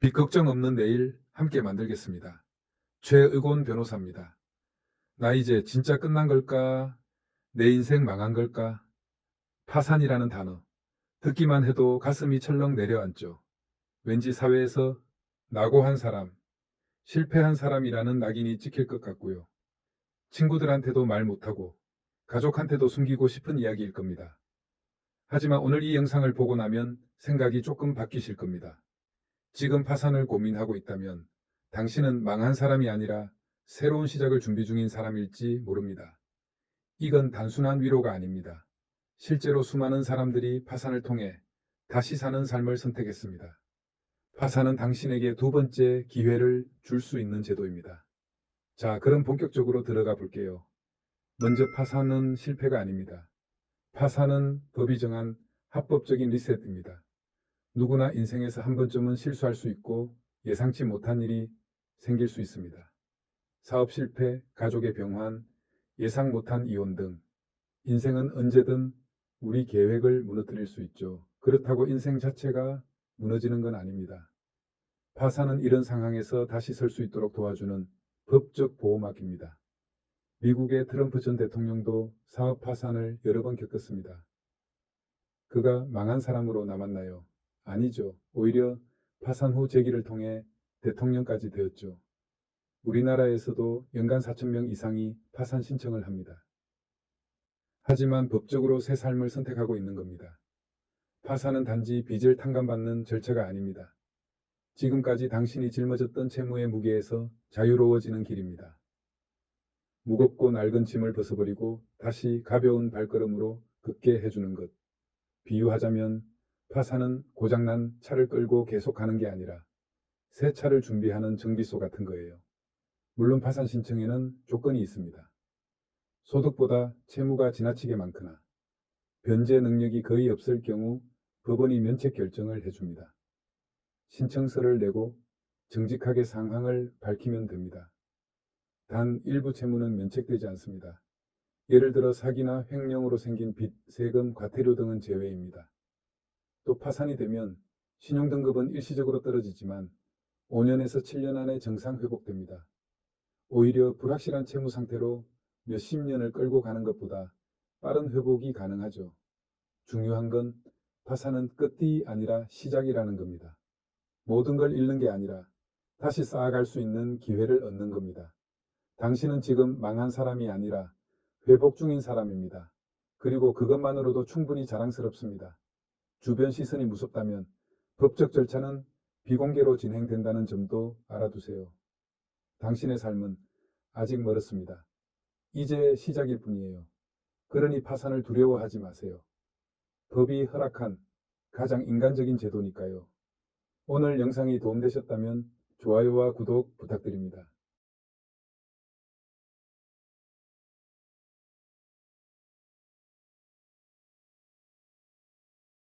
빚 걱정 없는 내일 함께 만들겠습니다. 최의곤 변호사입니다. 나 이제 진짜 끝난 걸까? 내 인생 망한 걸까? 파산이라는 단어. 듣기만 해도 가슴이 철렁 내려앉죠. 왠지 사회에서 낙오한 사람, 실패한 사람이라는 낙인이 찍힐 것 같고요. 친구들한테도 말 못하고 가족한테도 숨기고 싶은 이야기일 겁니다. 하지만 오늘 이 영상을 보고 나면 생각이 조금 바뀌실 겁니다. 지금 파산을 고민하고 있다면 당신은 망한 사람이 아니라 새로운 시작을 준비 중인 사람일지 모릅니다. 이건 단순한 위로가 아닙니다. 실제로 수많은 사람들이 파산을 통해 다시 사는 삶을 선택했습니다. 파산은 당신에게 두 번째 기회를 줄 수 있는 제도입니다. 자, 그럼 본격적으로 들어가 볼게요. 먼저 파산은 실패가 아닙니다. 파산은 법이 정한 합법적인 리셋입니다. 누구나 인생에서 한 번쯤은 실수할 수 있고 예상치 못한 일이 생길 수 있습니다. 사업 실패, 가족의 병환, 예상 못한 이혼 등 인생은 언제든 우리 계획을 무너뜨릴 수 있죠. 그렇다고 인생 자체가 무너지는 건 아닙니다. 파산은 이런 상황에서 다시 설 수 있도록 도와주는 법적 보호막입니다. 미국의 트럼프 전 대통령도 사업 파산을 여러 번 겪었습니다. 그가 망한 사람으로 남았나요? 아니죠. 오히려 파산 후 재기를 통해 대통령까지 되었죠. 우리나라에서도 연간 4천 명 이상이 파산 신청을 합니다. 하지만 법적으로 새 삶을 선택하고 있는 겁니다. 파산은 단지 빚을 탕감받는 절차가 아닙니다. 지금까지 당신이 짊어졌던 채무의 무게에서 자유로워지는 길입니다. 무겁고 낡은 짐을 벗어버리고 다시 가벼운 발걸음으로 걷게 해주는 것. 비유하자면 파산은 고장난 차를 끌고 계속 가는 게 아니라 새 차를 준비하는 정비소 같은 거예요. 물론 파산 신청에는 조건이 있습니다. 소득보다 채무가 지나치게 많거나 변제 능력이 거의 없을 경우 법원이 면책 결정을 해줍니다. 신청서를 내고 정직하게 상황을 밝히면 됩니다. 단 일부 채무는 면책되지 않습니다. 예를 들어 사기나 횡령으로 생긴 빚, 세금, 과태료 등은 제외입니다. 또 파산이 되면 신용등급은 일시적으로 떨어지지만 5년에서 7년 안에 정상 회복됩니다. 오히려 불확실한 채무 상태로 몇십 년을 끌고 가는 것보다 빠른 회복이 가능하죠. 중요한 건 파산은 끝이 아니라 시작이라는 겁니다. 모든 걸 잃는 게 아니라 다시 쌓아갈 수 있는 기회를 얻는 겁니다. 당신은 지금 망한 사람이 아니라 회복 중인 사람입니다. 그리고 그것만으로도 충분히 자랑스럽습니다. 주변 시선이 무섭다면 법적 절차는 비공개로 진행된다는 점도 알아두세요. 당신의 삶은 아직 멀었습니다. 이제 시작일 뿐이에요. 그러니 파산을 두려워하지 마세요. 법이 허락한 가장 인간적인 제도니까요. 오늘 영상이 도움되셨다면 좋아요와 구독 부탁드립니다.